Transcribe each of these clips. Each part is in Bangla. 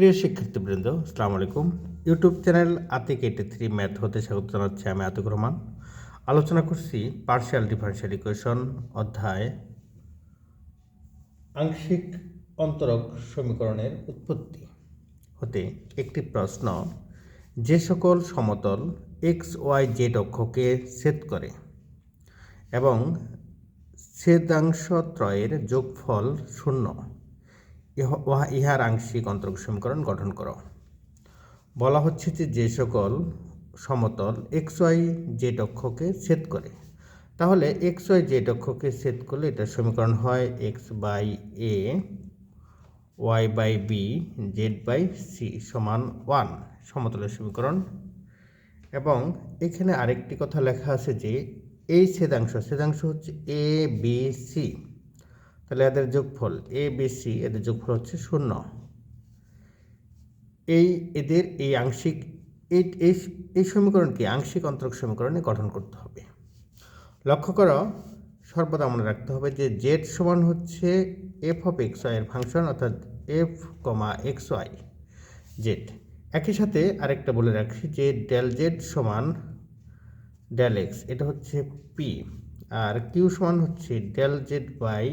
প্রিয় শিক্ষার্থীবৃন্দ, আসসালামু আলাইকুম। YouTube channel Atik eighty three math হতে স্বাগত জানাচ্ছি আমি আতিক রহমান। আলোচনা করছি পার্শিয়াল ডিফারেন্সিয়াল ইকুয়েশন অধ্যায় আংশিক অন্তরক সমীকরণের উৎপত্তি। হতে একটি প্রশ্ন, যে সকল সমতল এক্স ওয়াই জেড অক্ষকে ছেদ করে এবং ছেদাংশ ত্রয়ের যোগফল শূন্য ইহার আংশিক অন্তরক সমীকরণ গঠন করো। বলা হচ্ছে যে যে সকল সমতল এক্স ওয়াই জেড অক্ষকে ছেদ করে। তাহলে এক্স ওয়াই জেড অক্ষকে ছেদ করলে এটার সমীকরণ হয় x by a, y by b, z by c সমান ওয়ান সমতলের সমীকরণ। এবং এখানে আরেকটি কথা লেখা আছে যে এই ছেদাংশ ছেদাংশ হচ্ছে এ, বি, সি। তাহলে এদের যোগফল এ বি সি এদের যোগফল হচ্ছে শূন্য। এই এদের এই আংশিক, এই এই সমীকরণকে আংশিক অন্তরক সমীকরণে গঠন করতে হবে। লক্ষ্য করো, সর্বদা মনে রাখতে হবে যে জেড সমান হচ্ছে এফ অফ এক্স ওয়াই এর ফাংশন, অর্থাৎ f comma x y z একই সাথে আরেকটা বলে রাখছি যে ডেল জেড সমান ডেল এক্স এটা হচ্ছে পি আর কিউ সমান হচ্ছে del z by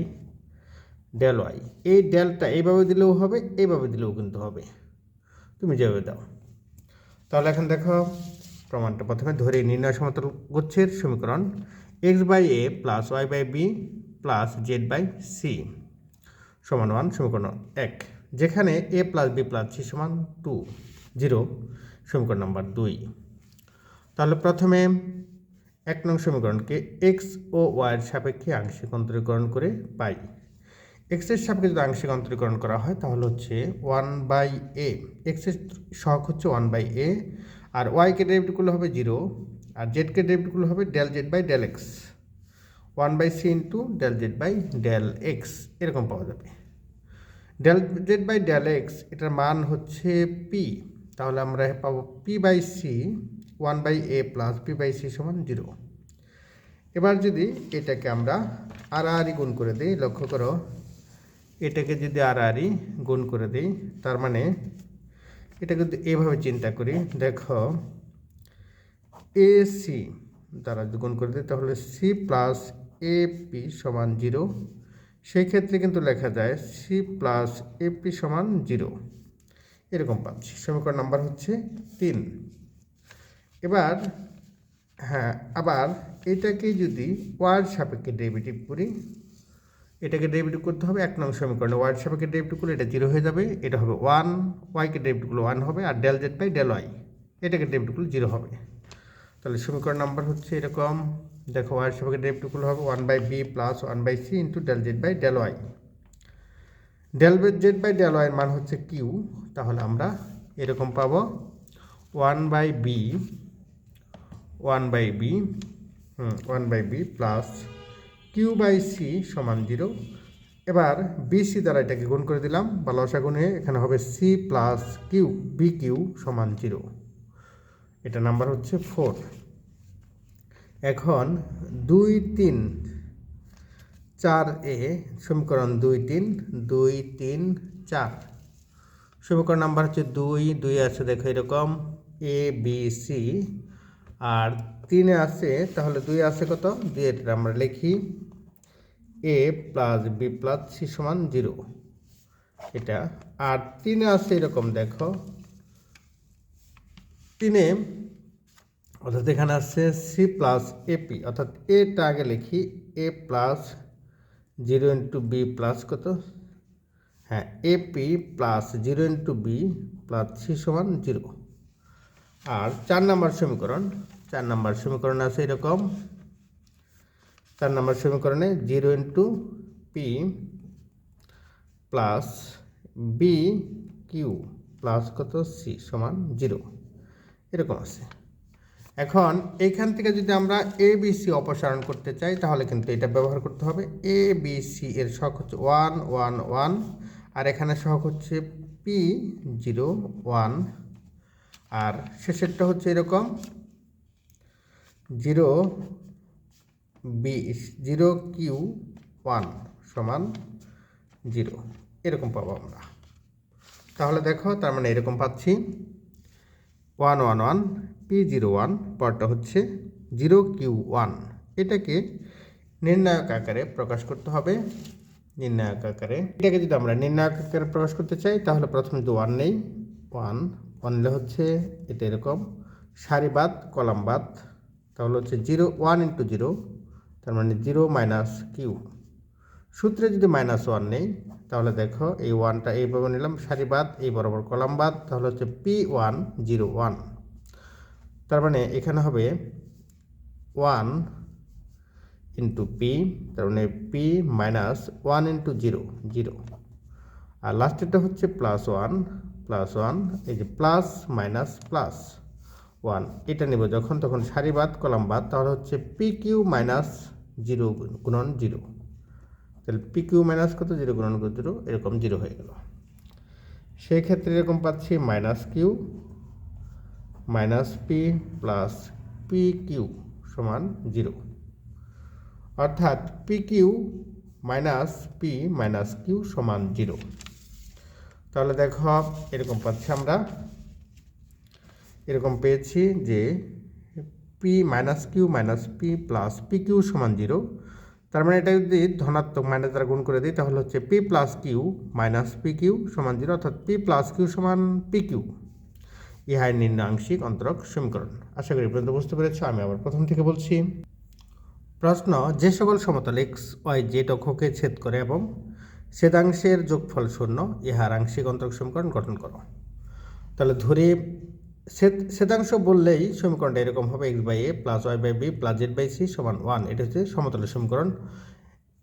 del y এই ডেলটা এইভাবে দিলেও হবে, এইভাবে দিলেও কিন্তু হবে। তুমি যেভাবে দাও। তাহলে এখন দেখো, প্রমাণটা প্রথমে ধরে নির্ণয় সমতল গুচ্ছের সমীকরণ। X by a plus y by b plus z by c সমান ওয়ান সমীকরণ এক, যেখানে a plus b plus c সমান টু জিরো সমীকরণ নাম্বার দুই। তাহলে প্রথমে এক নং সমীকরণকে এক্স ও ওয়াইয়ের সাপেক্ষে আংশিক অন্তরীকরণ করে পাই। এক্সের সাপেক্ষে যদি আংশিক অন্তরীকরণ করা হয়, তাহলে হচ্ছে ওয়ান বাই এ এক্সের সহগ হচ্ছে ওয়ান বাই এ আর ওয়াইকে ডেরিভেটিভ করলে হবে জিরো আর জেডকে ডেরিভেটিভ করলে হবে del z by del x one by c into del z by del x এরকম পাওয়া যাবে। Del z by del x এটার মান হচ্ছে পি তাহলে আমরা পাবো p by c one by a plus p by c সমান জিরো এবার যদি এটাকে আমরা আর আরই গুণ করে দিই, লক্ষ্য করো এটাকে যদি আর আরই গুণ করে দিই, তার মানে এটাকে যদি এভাবে চিন্তা করি, দেখো এ সি দ্বারা গুণ করে দিই, তাহলে সি প্লাস এ পি সমান জিরো। সেই ক্ষেত্রে কিন্তু লেখা যায় সি প্লাস এ পি সমান জিরো। এরকম পাচ্ছি। সমীকরণ নাম্বার হচ্ছে তিন। এবার হ্যাঁ আবার এটাকে যদি ওয়ার্ড সাপেক্ষে ডেরিভেটিভ করি এটাকে ডেরিভেটিভ করতে হবে এক নং সমীকরণে। ওয়ার্ড সাপেক্ষে ডেরিভেটিভ করলে এটা জিরো হয়ে যাবে, এটা হবে ওয়ান ওয়াইকে ডেরিভেটিভ করলে ওয়ান হবে, আর del z by del y এটাকে ডেরিভেটিভ করলে জিরো হবে। তাহলে সমীকরণ নাম্বার হচ্ছে এরকম, দেখো ওয়ার্ড সাপেক্ষে ডেরিভেটিভ করলে হবে one by b plus one by c into del z by del y del z by del ওয়াইয়ের মান হচ্ছে কিউ তাহলে আমরা এরকম পাবো one by b one by b hmm one by b plus q by c সমান জিরো। এবার বি সি দ্বারা এটাকে গুণ করে দিলাম। বা লসা গুণে এখানে হবে c plus q, b q সমান জিরো। এটা নাম্বার হচ্ছে ফোর। এখন দুই তিন, চার এ, সমীকরণ দুই তিন দুই তিন, চার। সমীকরণ নাম্বার হচ্ছে দুই দুই আছে দেখো এরকম, এ, বি, সি। আর তিনে আছে, তাহলে দুই আছে কত? দুই এটা আমরা লিখি a plus b plus c সমান জিরো। এটা আর তিনে আছে এরকম, দেখো। তিনে, অর্থাৎ এখানে আছে সি প্লাস এপি অর্থাৎ এটা আগে লিখি, a plus zero into b plus কত? হ্যাঁ a p plus zero into b plus c সমান জিরো। আর চার নম্বর সমীকরণ, চার নম্বর সমীকরণ আছে এরকম। চার নম্বর সমীকরণে zero into p plus b q plus কত? সি সমান জিরো। এরকম আছে। এখন এইখান থেকে যদি আমরা এ বি সি অপসারণ করতে চাই, তাহলে কিন্তু এটা ব্যবহার করতে হবে। এ বি সি এর শখ হচ্ছে ওয়ান ওয়ান ওয়ান। আর এখানে শখ হচ্ছে পি জিরো, ওয়ান। আর শেষেরটা হচ্ছে এরকম, zero b zero q one সমান জিরো। এরকম পাবো আমরা। তাহলে দেখো, তার মানে এরকম পাচ্ছি। One one one p zero one পরটা হচ্ছে জিরো কিউ ওয়ান। এটাকে নির্ণায়ক আকারে প্রকাশ করতে হবে। নির্ণায়ক আকারে। এটাকে যদি আমরা নির্ণায়ক আকারে প্রকাশ করতে চাই, তাহলে প্রথমে যদি ওয়ান নেই, ওয়ান ওয়ান নিলে হচ্ছে এটা এরকম। সারিবাদ, কলামবাদ, তাহলে হচ্ছে জিরো ওয়ান ইন্টু জিরো তার মানে জিরো মাইনাস কিউ। সূত্রে যদি মাইনাস ওয়ান নেই, তাহলে দেখো এই ওয়ানটা এইভাবে নিলাম সারিবাদ এই বরাবর কলামবাদ তাহলে হচ্ছে পি ওয়ান জিরো ওয়ান। তার মানে এখানে হবে ওয়ান ইন্টু পি, তার মানে p minus one into zero zero. আর লাস্টেরটা হচ্ছে প্লাস ওয়ান প্লাস ওয়ান, এই যে প্লাস মাইনাস প্লাস ওয়ান, এটা নেব যখন, তখন সারিবাদ কলামবাদ তাহলে হচ্ছে পি কিউ মাইনাস জিরো গুণন জিরো। তাহলে পি কিউ মাইনাস কত? জিরো গুণন জিরো, এরকম জিরো হয়ে গেল। সেই ক্ষেত্রে এরকম পাচ্ছি minus q, minus p plus p q সমান জিরো। অর্থাৎ p q minus p minus q সমান জিরো। তাহলে দেখো, এরকম পাচ্ছি আমরা। এরকম পেয়েছি যে p minus q minus p plus p q সমান জিরো তার মানে এটা যদি ধনাত্মক মাইনাস দ্বারা গুণ করে দিই, তাহলে হচ্ছে p plus q minus p q সমান জিরো অর্থাৎ পি প্লাস কিউ সমান পি কিউ ইহাই নিম্ন আংশিক অন্তরক সমীকরণ। আশা করি পর্যন্ত বুঝতে পেরেছ, আমি আবার প্রথম থেকে বলছি। প্রশ্ন, যে সকল সমতল এক্স ওয়াই জেড অক্ষকে ছেদ করে এবং ছেদাংশের যোগফল শূন্য, ইহার আংশিক অন্তরক সমীকরণ গঠন করো। তাহলে ধরে শ্বেতাংশ বললেই সমীকরণটা এরকম হবে x by a plus y by b plus z by c সমান ওয়ান এটা হচ্ছে সমতলের সমীকরণ।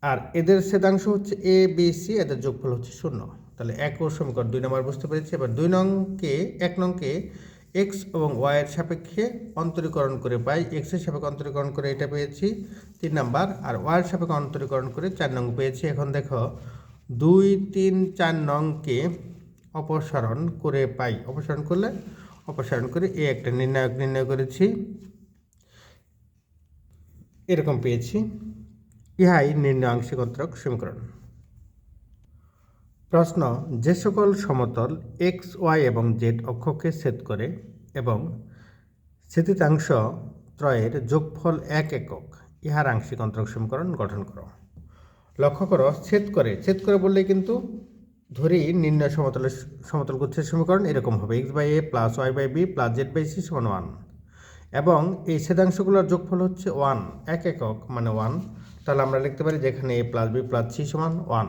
আর এদের শ্বেতাংশ হচ্ছে এ বি সি এদের যোগফল হচ্ছে শূন্য। তাহলে এক ও সমীকরণ দুই নম্বর বুঝতে পেরেছি। এবার দুই নংকে, এক নংকে এক্স এবং ওয়াইয়ের সাপেক্ষে অন্তরীকরণ করে পাই। এক্সের সাপেক্ষে অন্তরীকরণ করে এটা পেয়েছি তিন নাম্বার। আর ওয়াইয়ের সাপেক্ষে অন্তরীকরণ করে চার নং পেয়েছি। এখন দেখো, দুই, তিন, চার নংকে অপসারণ করে পাই। অপসারণ করলে অপসারণ করে এ একটা নির্ণায়ক নির্ণয় করেছি। এরকম পেয়েছি। ইহাই নির্ণয় আংশিক অন্তরক সমীকরণ। প্রশ্ন, যে সকল সমতল এক্স ওয়াই এবং জেড অক্ষকে ছেদ করে এবং ছেদিতাংশ ত্রয়ের যোগফল এক একক, ইহার আংশিক অন্তরক সমীকরণ গঠন করো। লক্ষ্য করো, ছেদ করে ছেদ করে বললে কিন্তু ধরি নির্ণয় সমতলের সমতল গুচ্ছের সমীকরণ এরকম হবে। X by a plus y by b plus z by c সমান ওয়ান এবং এই ছেদাংশগুলোর যোগফল হচ্ছে ওয়ান এক একক মানে ওয়ান তাহলে আমরা লিখতে পারি যেখানে a plus b plus c সমান ওয়ান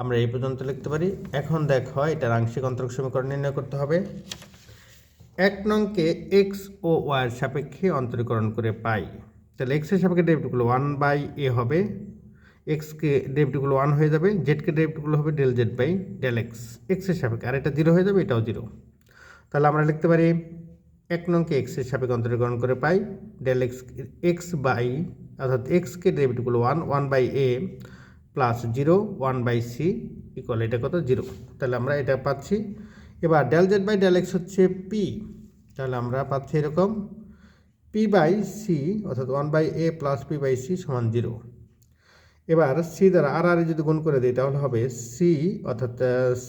আমরা এই পর্যন্ত লিখতে পারি। এখন দেখো, এটার আংশিক অন্তরক সমীকরণ নির্ণয় করতে হবে। এক নংকে এক্স ও ওয়াইয়ের সাপেক্ষে অন্তরীকরণ করে পাই। তাহলে এক্সের সাপেক্ষে ডেরিভেটিভগুলো ওয়ান বাই এ হবে। এক্সকে ডেরিভেটিভগুলো ওয়ান হয়ে যাবে জেডকে ডেরিভেটিভগুলো হবে del z by del x এক্সের সাপেক্ষে, আর এটা জিরো হয়ে যাবে, এটাও জিরো তাহলে আমরা লিখতে পারি এক নংকে এক্সের সাপেক্ষে অন্তরীকরণ করে পাই ডেল এক্স এক্স বাই অর্থাৎ এক্সকে ডেরিভেটিভগুলো one one by a plus zero one by c equal এটা কত? জিরো তাহলে আমরা এটা পাচ্ছি। এবার del z by del x হচ্ছে পি তাহলে আমরা পাচ্ছি এরকম পি বাই সি অর্থাৎ one by a plus p by c সমান জিরো এবার সি দ্বারা আর আর যদি গুণ করে দিই, তাহলে হবে সি অর্থাৎ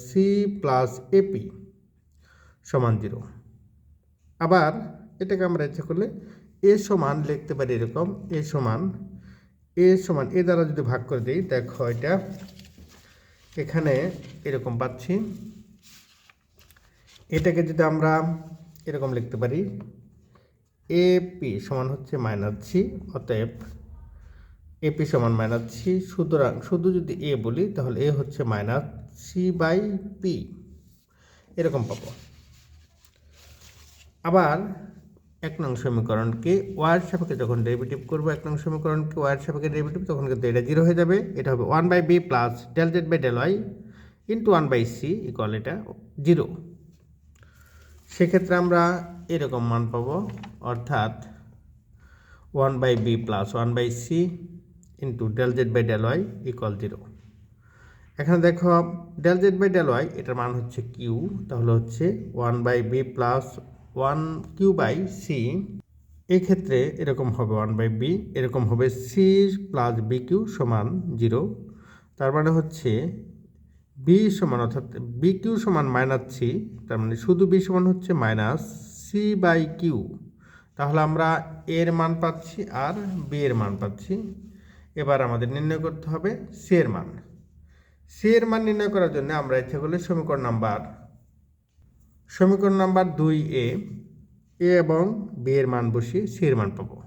সি প্লাস এপি সমান জিরো আবার এটাকে আমরা ইচ্ছা করলে এ সমান লিখতে পারি এরকম এ সমান এ সমান এ দ্বারা যদি ভাগ করে দিই, দেখো এটা, এখানে এরকম পাচ্ছি। এটাকে যদি আমরা এরকম লিখতে পারি এ পি সমান হচ্ছে মাইনাস সি অতএব এপি সমান মাইনাস সি, সুতরাং শুধু যদি এ বলি, তাহলে এ হচ্ছে মাইনাস সি বাই পি। এরকম পাবো। আবার এক নং সমীকরণকে ওয়ার সাপেক্ষে যখন ডেরিভেটিভ করব, এক নং সমীকরণকে ওয়ার সাপেক্ষে ডেরিভেটিভ, তখন কিন্তু এটা জিরো হয়ে যাবে। এটা হবে one by b plus del z by del y into one by c equal এটা জিরো। সেক্ষেত্রে আমরা এরকম মান পাবো, অর্থাৎ one by b plus one by c into del z by del y equal zero এখানে দেখো del z by del y এটার মান হচ্ছে কিউ তাহলে হচ্ছে one by b plus one q by c এক্ষেত্রে এরকম হবে ওয়ান বাই বি এরকম হবে সি প্লাস বি কিউ সমান জিরো তার মানে হচ্ছে বি সমান, অর্থাৎ বি কিউ সমান মাইনাস সি তার মানে শুধু বি সমান হচ্ছে মাইনাস সি বাই কিউ তাহলে আমরা এর মান পাচ্ছি আর বি এর মান পাচ্ছি। এবার আমাদের নির্ণয় করতে হবে সি এর মান। সি এর মান নির্ণয় করার জন্য আমরা ইচ্ছা করলে সমীকরণ নাম্বার সমীকরণ নাম্বার দুই এ এ এবং বি এর মান বসিয়ে সি এর মান পাবো।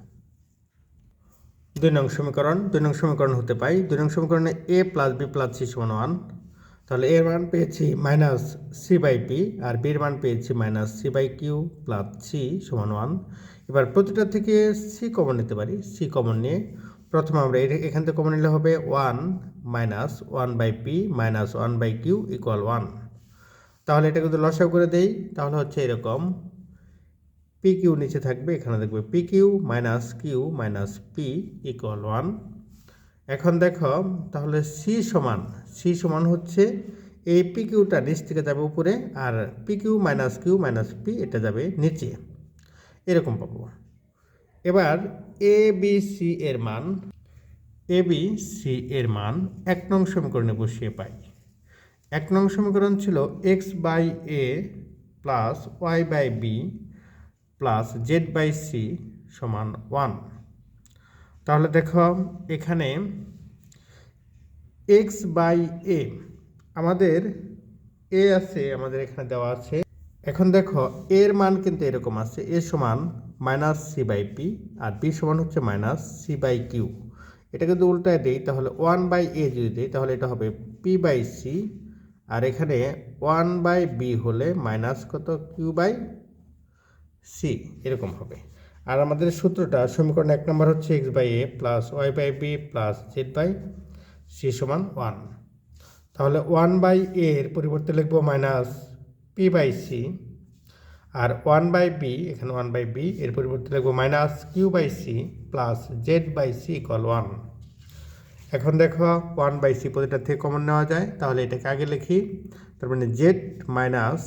দুই নং সমীকরণ, দুই নং সমীকরণ হতে পাই। দুই নং সমীকরণে a plus b plus c সমান ওয়ান। তাহলে এর মান পেয়েছি মাইনাস সি বাই পি আর বির মান পেয়েছি minus c by q plus c সমান ওয়ান। এবার প্রতিটা থেকে সি কমন নিতে পারি। সি কমন নিয়ে প্রথমে আমরা এখান থেকে কমন নিলে হবে one minus one by p minus one by q equal one তাহলে এটা যদি লসাও করে দেই, তাহলে হচ্ছে এরকম পি কিউ নিচে থাকবে, এখানে দেখবে p q minus q minus p equal one এখন দেখো, তাহলে সি সমান সি সমান হচ্ছে এই পি কিউটা নিচ থেকে যাবে উপরে, আর p q minus q minus p এটা যাবে নিচে। এরকম পাবো। এবার এ বি সি এর মান এ বি সি এর মান এক নং সমীকরণে বসিয়ে পাই। এক নং সমীকরণ ছিল x by a plus y by b plus z by c সমান ওয়ান। তাহলে দেখো এখানে এক্স বাই এ আমাদের এ আছে, আমাদের এখানে দেওয়া আছে এখন দেখো, এর মান কিন্তু এরকম আছে, এ সমান মাইনাস সি বাই পি আর বি সমান হচ্ছে মাইনাস সি বাই কিউ এটা যদি উল্টায় দিই, তাহলে ওয়ান বাই এ যদি দিই, তাহলে এটা হবে পি বাই সি আর এখানে ওয়ান বাই বি হলে মাইনাস কত? কিউ বাই সি এরকম হবে। আর আমাদের সূত্রটা, সমীকরণ এক নম্বর হচ্ছে x by a plus y by b plus z by c সমান ওয়ান তাহলে ওয়ান বাই এর পরিবর্তে লিখব মাইনাস পি বাই সি আর ওয়ান বাই বি এখানে ওয়ান বাই বি এর পরিবর্তে লিখব minus q by c plus z by c equal one এখন দেখো ওয়ান বাই সি প্রতিটা থেকে কমন নেওয়া যায়, তাহলে এটাকে আগে লিখি, তার মানে z minus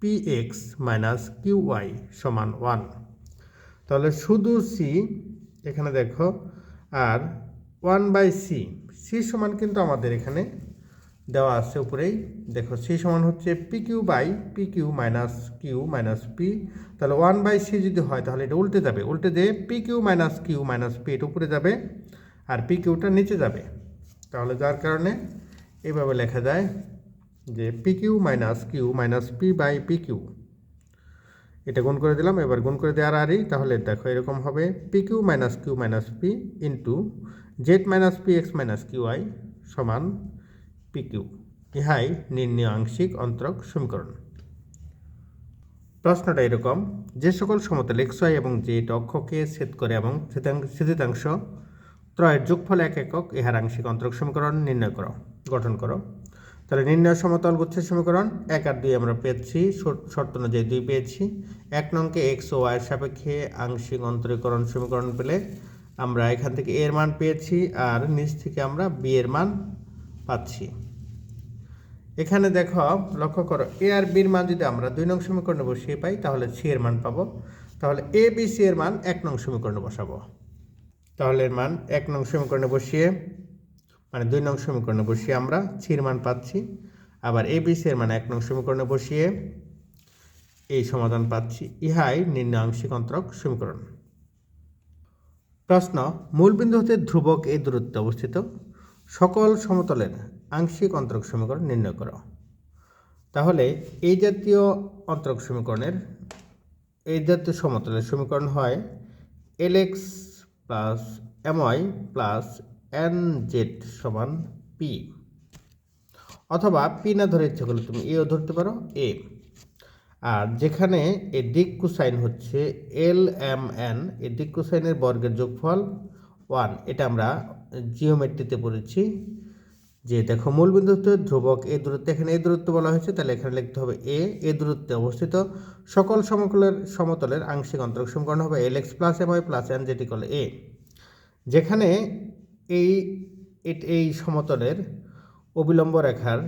p x minus q y সমান ওয়ান তাহলে শুধু সি এখানে দেখো, আর ওয়ান বাই সি সি সমান কিন্তু আমাদের এখানে দেওয়া আছে উপরেই। দেখো সি সমান হচ্ছে p q by p q minus q minus p তাহলে ওয়ান বাই সি যদি হয়, তাহলে এটা উল্টে যাবে। উল্টে দিয়ে p q minus q minus p এটা উপরে যাবে আর পি কিউটা নিচে যাবে। তাহলে যার কারণে এভাবে লেখা যায় যে p q minus q minus p by p q এটা গুণ করে দিলাম, এবার গুণ করে দেওয়ার আরই। তাহলে দেখো, এরকম হবে p q minus q minus p into z minus p x minus q i সমান পি কিউ ইহাই নির্ণয় আংশিক অন্তরক সমীকরণ। প্রশ্নটা এরকম, যে সকল সমতল এক্স ওয়াই এবং জেড অক্ষকে ছেদ করে এবং ছেদাং- ছেদিতাংশ ত্রয়ের যোগফল এক একক, ইহার আংশিক অন্তরক সমীকরণ নির্ণয় করো, গঠন করো। তাহলে নির্ণয় সমতল গুচ্ছের সমীকরণ, এক আর দুই আমরা পেয়েছি শর্ত- শর্ত অনুযায়ী দুই পেয়েছি। এক নংকে এক্স ও ওয়াইয়ের সাপেক্ষে আংশিক অন্তরীকরণ সমীকরণ পেলে আমরা এখান থেকে এর মান পেয়েছি, আর নিচ থেকে আমরা বি এর মান পাচ্ছি। এখানে দেখো, লক্ষ্য করো এ আর বির মান যদি আমরা দুই নং সমীকরণে বসিয়ে পাই, তাহলে সি এর মান পাবো। তাহলে এ বি সি এর মান এক নং সমীকরণে বসাবো। তাহলে এর মান এক নং সমীকরণে বসিয়ে মানে দুই নং সমীকরণে বসিয়ে আমরা সির মান পাচ্ছি। আবার এ বি সি এর মান এক নং সমীকরণে বসিয়ে এই সমাধান পাচ্ছি। ইহাই নির্ণয় আংশিক অন্তরক সমীকরণ। প্রশ্ন মূলবিন্দু হতে ধ্রুবক এই দূরত্বে অবস্থিত? সকল সমতলের আংশিক অন্তরক সমীকরণ নির্ণয় করো। তাহলে এই জাতীয় অন্তরক সমীকরণের, এই জাতীয় সমতলের সমীকরণ হয় l x plus m y plus n z সমান পি অথবা পি না ধরে ইচ্ছে করলে তুমি এও ধরতে পারো এ আর যেখানে এ দিক কোসাইন হচ্ছে এল এম এন এ দিক কুসাইনের বর্গের যোগফল ওয়ান, এটা আমরা জিওমেট্রিতে পড়েছি। যে দেখো মূলবিন্দুতে ধ্রুবক এই দূরত্ব, এখানে এই দূরত্ব বলা হয়েছে, তাহলে এখানে লিখতে হবে এ এ দূরত্বে অবস্থিত সকল সমকলের সমতলের আংশিক অন্তরক সমীকরণ হবে l x plus m y plus n যেটি কলে এ। যেখানে এই এই সমতলের অবিলম্ব রেখার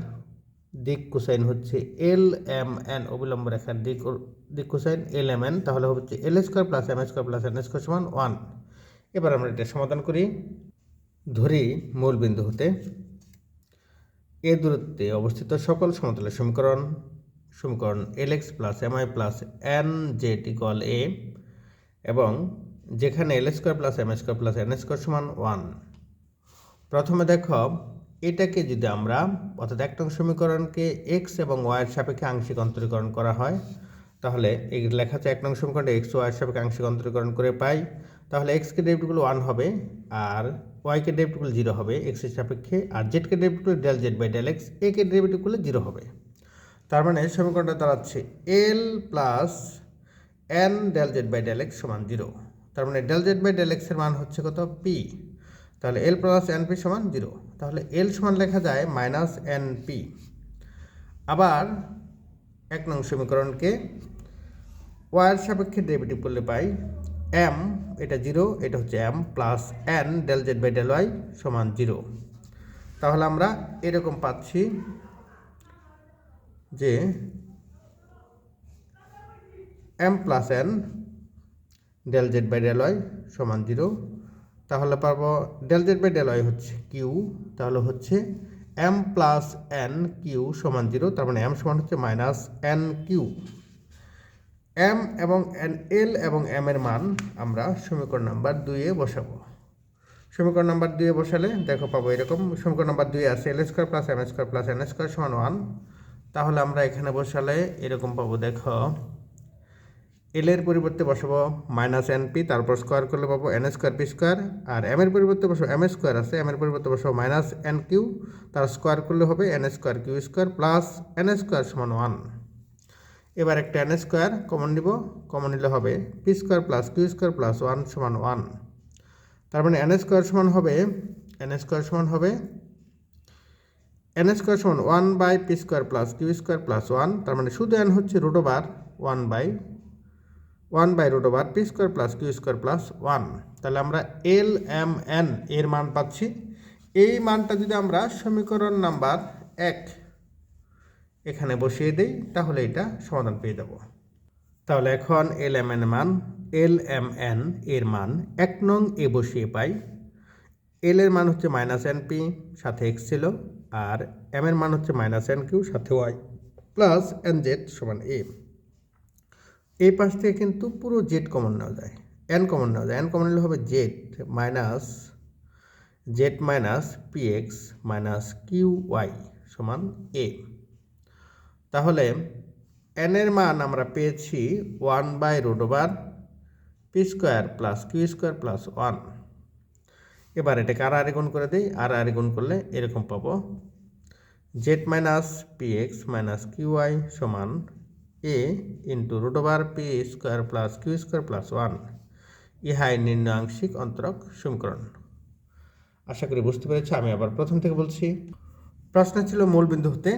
দিক কোসাইন হচ্ছে এল এম এন, অবিলম্ব রেখার দিক দিক কোসাইন এল এম এন, তাহলে হচ্ছে L square plus M square plus N square সমান ওয়ান। এবার আমরা এটা সমাধান করি। ধরি মূল বিন্দু হতে। এ দূরত্বে অবস্থিত সকল সমতলের সমীকরণ সমীকরণ L X plus M Y plus N Z equal A এবং যেখানে L square plus M square plus N square সমান ওয়ান প্রথমে দেখো, এটাকে যদি আমরা অর্থাৎ এক নং সমীকরণকে এক্স এবং ওয়াইয়ের সাপেক্ষে আংশিক অন্তরীকরণ করা হয়, তাহলে এই লেখা আছে এক নং সমীকরণে এক্স ওয়াইয়ের সাপেক্ষে আংশিক অন্তরীকরণ করে পাই। তাহলে এক্সকে ডেরিভেটিভগুলো ওয়ান হবে আর ওয়াইকে ডেরিভেটিভগুলো জিরো হবে এক্সের সাপেক্ষে, আর জেডকে ডেরিভেটিভগুলো del Z by del X একে ডেরিভেটিভগুলো জিরো হবে। তার মানে সমীকরণটা দাঁড়াচ্ছে L plus N del Z by del X সমান জিরো তার মানে ডেল জেড বাই ডেল এক্সের মান হচ্ছে কত? পি তাহলে এল প্লাস এন পি সমান জিরো তাহলে এল সমান লেখা যায় মাইনাস এন পি আবার এক নং সমীকরণকে ওয়ার সাপেক্ষে ডেরিভেটিভ করলে পাই এম এটা জিরো এটা হচ্ছে M plus N del Z by del Y সমান জিরো তাহলে আমরা এরকম পাচ্ছি যে M plus N del Z by del Y সমান জিরো তাহলে পারব del Z by del Y হচ্ছে কিউ তাহলে হচ্ছে এম প্লাস এন কিউ সমান জিরো তার মানে এম সমান হচ্ছে মাইনাস এন কিউ এম এবং এন, এল এবং এম এর মান আমরা সমীকরণ নাম্বার দুইয়ে বসাবো। সমীকরণ নাম্বার দুইয়ে বসালে, দেখো পাবো এরকম, সমীকরণ নাম্বার দুই আছে L square plus M square plus N square সমান ওয়ান তাহলে আমরা এখানে বসালে এরকম পাবো, দেখো। এল এর পরিবর্তে বসাবো মাইনাস এন পি তারপর স্কোয়ার করলে পাবো এন স্কোয়ার পি স্কোয়ার আর এম এর পরিবর্তে বসাবো এম স্কোয়ার আছে এম এর পরিবর্তে বসাবো মাইনাস এন কিউ তার স্কোয়ার করলে হবে N square Q square plus N square সমান ওয়ান এবার একটা এন স্কোয়ার কমন নিব কমন নিলে হবে P square plus Q square plus one সমান ওয়ান তার মানে এন স্কোয়ার সমান হবে এন স্কোয়ার সমান হবে এন স্কোয়ার সমান one by P square plus Q square plus one তার মানে শুধু এন হচ্ছে root over one by one by root over P square plus Q square plus one তাহলে আমরা এল এম এন এর মান পাচ্ছি। এই মানটা যদি আমরা সমীকরণ নাম্বার এক এখানে বসিয়ে দিই, তাহলে এটা সমাধান পেয়ে যাব। তাহলে এখন এল এম এন মান, এল এম এন এর মান এক নং এ বসিয়ে পাই। এল এর মান হচ্ছে মাইনাস এন পি, সাথে এক্স ছিল, আর এম এর মান হচ্ছে মাইনাস এন কিউ, সাথে ওয়াই, প্লাস এন জেড সমান এ। এই পাশ থেকে কিন্তু পুরো জেড কমন নেওয়া যায়। এন কমন নেওয়া যায়। এন কমন নিলে হবে Z minus Z minus P X minus Q Y সমান এ। তাহলে এন এর মান আমরা পেয়েছি one by root over P square plus Q square plus one এবার এটাকে আর আর গুণ করে দিই, আর আর গুণ করলে এরকম পাবো Z minus P X minus Q Y সমান A into root over P square plus Q square plus one ইহাই নিম্ন আংশিক অন্তরক সমীকরণ। আশা করি বুঝতে পেরেছি, আমি আবার প্রথম থেকে বলছি। প্রশ্ন ছিল মূলবিন্দু হতে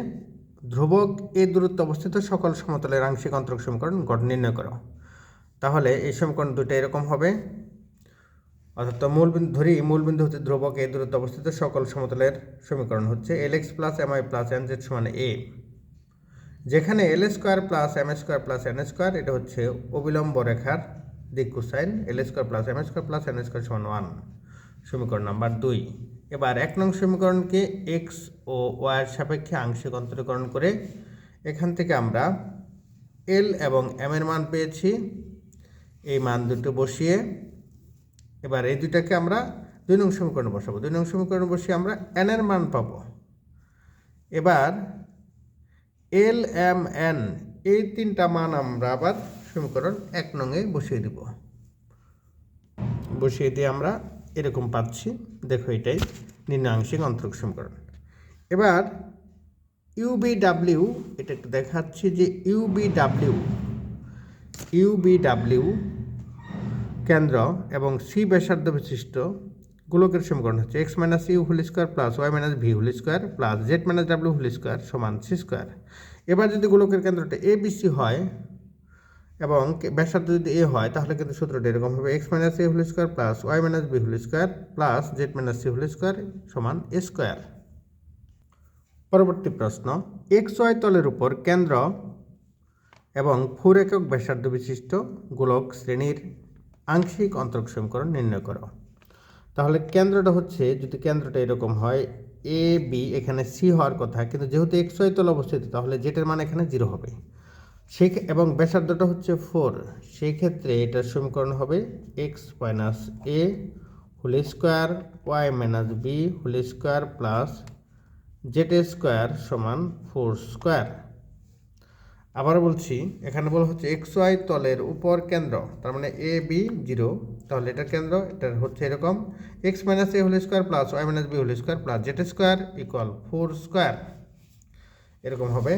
ধ্রুবক এ দূরত্ব অবস্থিত সকল সমতলের আংশিক অন্তরক সমীকরণ নির্ণয় করো। তাহলে এই সমীকরণ দুটো এরকম হবে। অর্থাৎ মূলবিন্দু ধরি মূলবিন্দু হচ্ছে ধ্রুবক এ দূরত্ব অবস্থিত সকল সমতলের সমীকরণ হচ্ছে L X plus M Y plus N Z সমান এ যেখানে L square plus M square plus N square এটা হচ্ছে অবিলম্ব রেখার দিক cosine L square plus M square plus N square সমান ওয়ান সমীকরণ নাম্বার দুই। এবার এক নং সমীকরণকে এক্স ও ওয়াইয়ের সাপেক্ষে আংশিক অন্তরীকরণ করে এখান থেকে আমরা এল এবং এম এর মান পেয়েছি। এই মান দুটো বসিয়ে এবার এই দুটাকে আমরা দুই নং সমীকরণে বসাবো। দুই নং সমীকরণে বসিয়ে আমরা এন এর মান পাবো। এবার এল এম এন এই তিনটা মান আমরা আবার সমীকরণ এক নঙে বসিয়ে দিব। বসিয়ে দিয়ে আমরা এরকম পাচ্ছি। দেখো এটাই নিম্নাংশিক অন্তরক সমীকরণ এবার ইউবিডাব্লিউ এটা একটু দেখাচ্ছি যে ইউবিডাব্লিউ ইউবিডাব্লিউ কেন্দ্র এবং সি ব্যাসার্ধ বিশিষ্ট গোলকের সমীকরণ হচ্ছে X minus U whole square plus Y minus V whole square plus Z minus W whole square সমান সি স্কোয়ার এবার যদি গোলকের কেন্দ্রটা এ বিসি হয় এবং ব্যাসার্ধ যদি এ হয়, তাহলে কিন্তু সূত্রটা এরকম হবে X minus A whole square plus Y minus B whole square plus Z minus C whole square সমান এ স্কোয়ার পরবর্তী প্রশ্ন এক্স ওয়াই তলের উপর কেন্দ্র এবং ফোর একক ব্যাসার্ধ বিশিষ্ট গোলক শ্রেণির আংশিক অন্তরক সমীকরণ নির্ণয় করো। তাহলে কেন্দ্রটা হচ্ছে, যদি কেন্দ্রটা এরকম হয় এ বি এখানে সি হওয়ার কথা, কিন্তু যেহেতু এক্স ওয়াই তলে অবস্থিত, তাহলে জেটের মান এখানে জিরো হবে। সেই এবং ব্যাসার্ধটা হচ্ছে ফোর সেই ক্ষেত্রে এটার সমীকরণ হবে X minus A whole square Y minus B whole square plus Z square সমান ফোর স্কোয়ার আবার বলছি, এখানে বলা হচ্ছে এক্স ওয়াই তলের উপর কেন্দ্র, তার মানে এ বি জিরো তাহলে এটার কেন্দ্র, এটার হচ্ছে এরকম X minus A whole square plus Y minus B whole square plus Z square equal four square এরকম হবে।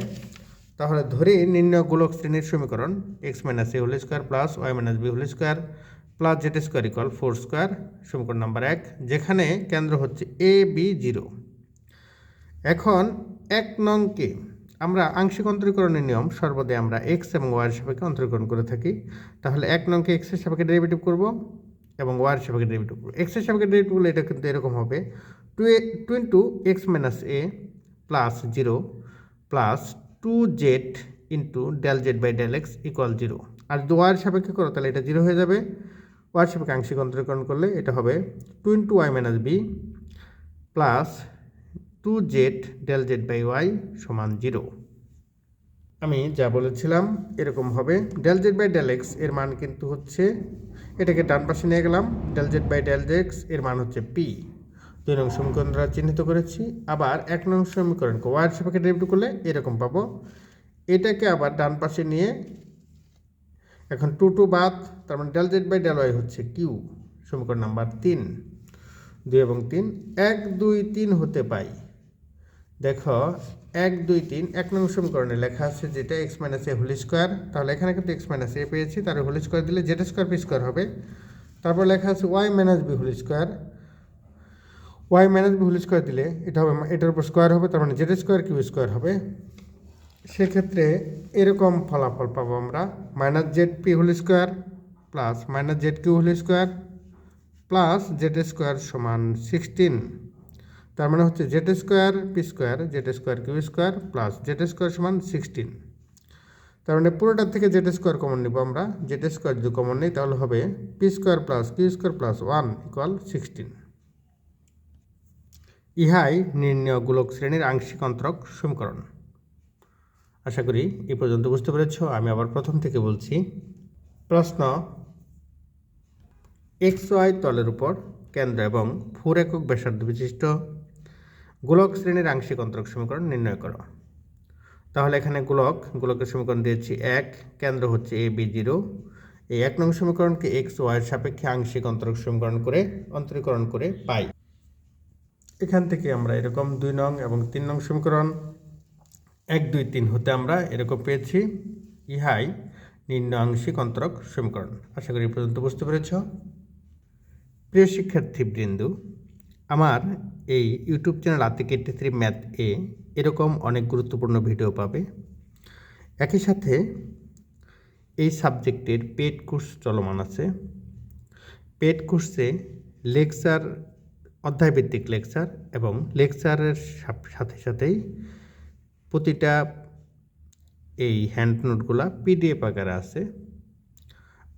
তাহলে ধরি নির্ণয় গোলক শ্রেণির সমীকরণ X minus A whole square plus Y minus B whole square plus Z square equal four square সমীকরণ নাম্বার এক, যেখানে কেন্দ্র হচ্ছে এ বি জিরো এখন এক নংকে আমরা আংশিক অন্তরীকরণের নিয়ম সর্বদাই আমরা এক্স এবং ওয়ার সাপেক্ষে অন্তরীকরণ করে থাকি। তাহলে এক নংকে এক্সের সাপেক্ষে ডেরিভেটিভ করব এবং ওয়ার সাপেক্ষে ডেরিভেটিভ করব। এক্সের সাপেক্ষে ডেরিভেটিভ করলে এটা কিন্তু এরকম হবে। Two two into X minus A plus zero plus two Z into del Z by del X equal zero আর যদি ওয়ার সাপেক্ষে করো, তাহলে এটা জিরো হয়ে যাবে। ওয়ার সাপেক্ষে আংশিক অন্তরীকরণ করলে এটা হবে two into Y minus B plus two Z del Z by Y সমান জিরো আমি যা বলেছিলাম, এরকম হবে। ডেল জেড বাই ডেল এক্সের মান কিন্তু হচ্ছে, এটাকে ডান পাশে নিয়ে গেলাম। ডেল জেড বাই ডেল এক্সের মান হচ্ছে পি দুই নং সমীকরণ দ্বারা চিহ্নিত করেছি। আবার এক নং সমীকরণকে ওয়ার সাপেক্ষে ডেরিভেটিভ করলে এরকম পাবো। এটাকে আবার ডান পাশে নিয়ে এখন টু টু বাদ, তার মানে del Z by del Y হচ্ছে কিউ সমীকরণ নাম্বার তিন। দুই এবং তিন, এক, দুই, তিন হতে পাই। দেখো, এক, দুই, তিন, এক নং সমীকরণে লেখা আছে যেটা X minus A whole square তাহলে এখানে কিন্তু এক্স মাইনাস এ পেয়েছি তার হোল স্কোয়ার দিলে জেড স্কোয়ার পি স্কোয়ার হবে। তারপর লেখা আছে Y minus B whole square Y minus B whole square দিলে এটা হবে, এটার উপর স্কোয়ার হবে, তার মানে জেড স্কোয়ার কিউ স্কোয়ার হবে। সেক্ষেত্রে এরকম ফলাফল পাবো আমরা minus Z P whole square plus minus Z Q whole square plus Z square সমান সিক্সটিন তার মানে হচ্ছে Z square P square Z square Q square plus Z square সমান সিক্সটিন তার মানে পুরোটার থেকে জেড স্কোয়ার কমন নিব আমরা জেড স্কোয়ার যদি কমন নেই তাহলে হবে P square plus Q square plus one equal sixteen ইহাই নির্ণয় গোলক শ্রেণির আংশিক অন্তরক সমীকরণ। আশা করি এ পর্যন্ত বুঝতে পেরেছ, আমি আবার প্রথম থেকে বলছি। প্রশ্ন, এক্স ওয়াই তলের উপর কেন্দ্র এবং ফোর একক ব্যাসার্ধ বিশিষ্ট গোলক শ্রেণির আংশিক অন্তরক সমীকরণ নির্ণয় করো। তাহলে এখানে গোলক, গোলকের সমীকরণ দিয়েছি এক, কেন্দ্র হচ্ছে এ বি জিরো। এই এক নং সমীকরণকে এক্স ওয়াইয়ের সাপেক্ষে আংশিক অন্তরক সমীকরণ করে অন্তরীকরণ করে পাই। এখান থেকে আমরা এরকম দুই নং এবং তিন নং সমীকরণ এক, দুই, তিন হতে আমরা এরকম পেয়েছি। ইহাই নিম্ন আংশিক অন্তরক সমীকরণ। আশা করি পর্যন্ত বুঝতে পেরেছ। প্রিয় শিক্ষার্থীবৃন্দ, আমার এই YouTube channel Atik eighty three math এ এরকম অনেক গুরুত্বপূর্ণ ভিডিও পাবে। একই সাথে এই সাবজেক্টের পেড কোর্স চলমান আছে। পেড কোর্সে লেকচার অধ্যায়ভিত্তিক লেকচার এবং লেকচারের সাথে সাথেই প্রতিটা এই হ্যান্ড নোটগুলা পিডিএফ আকারে আছে।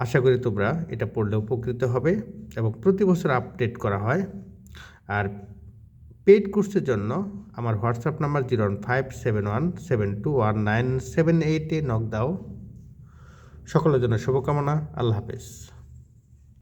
আশা করি তোমরা এটা পড়লে উপকৃত হবে এবং প্রতি বছর আপডেট করা হয়। আর পেইড কোর্সের জন্য আমার WhatsApp number zero one five seven one seven two one nine seven এইটে নক দাও। সকলের জন্য শুভকামনা। আল্লাহ হাফেজ।